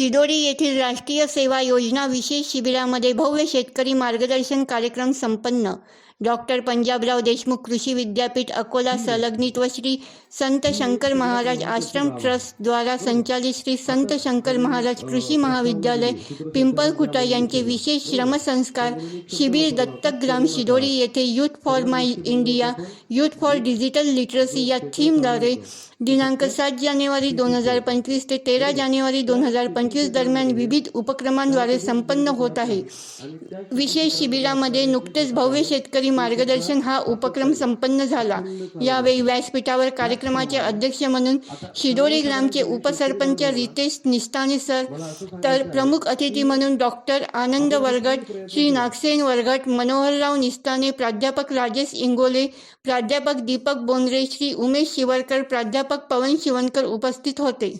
चिदोरी येथील राष्ट्रीय सेवा योजना विशेष शिबिरामध्ये भव्य शेतकरी मार्गदर्शन कार्यक्रम संपन्न. डॉक्टर पंजाबराव देशमुख कृषी विद्यापीठ अकोला संलग्नित व श्री संत शंकर महाराज आश्रम ट्रस्ट द्वारा संचालित श्री संत शंकर महाराज कृषी महाविद्यालय पिंपळखुटा यांचे विशेष श्रमसंस्कार शिबिर दत्तक ग्राम शिदोरी येथे youth for my India youth for digital literacy या थीमद्वारे दिनांक सात जानेवारी दोन हजार पंचवीस ते तेरा जानेवारी दोन हजार पंचवीस दरम्यान विविध उपक्रमांद्वारे संपन्न होत आहे. विशेष शिबिरामध्ये नुकतेच भव्य शेतकरी मार्गदर्शन हा उपक्रम संपन्न झाला. यावेळी व्यासपीठावर कार्यक्रमाचे अध्यक्ष म्हणून शिदोरी ग्रामचे उपसरपंच रितेश निस्ताने सर तर प्रमुख अतिथी म्हणून डॉक्टर आनंद वरगट श्री नागसेन वरगट मनोहरराव निस्ताने प्राध्यापक राजेश इंगोले प्राध्यापक दीपक बोंद्रे श्री उमेश शिवरकर प्राध्यापक पवन शिवणकर उपस्थित होते.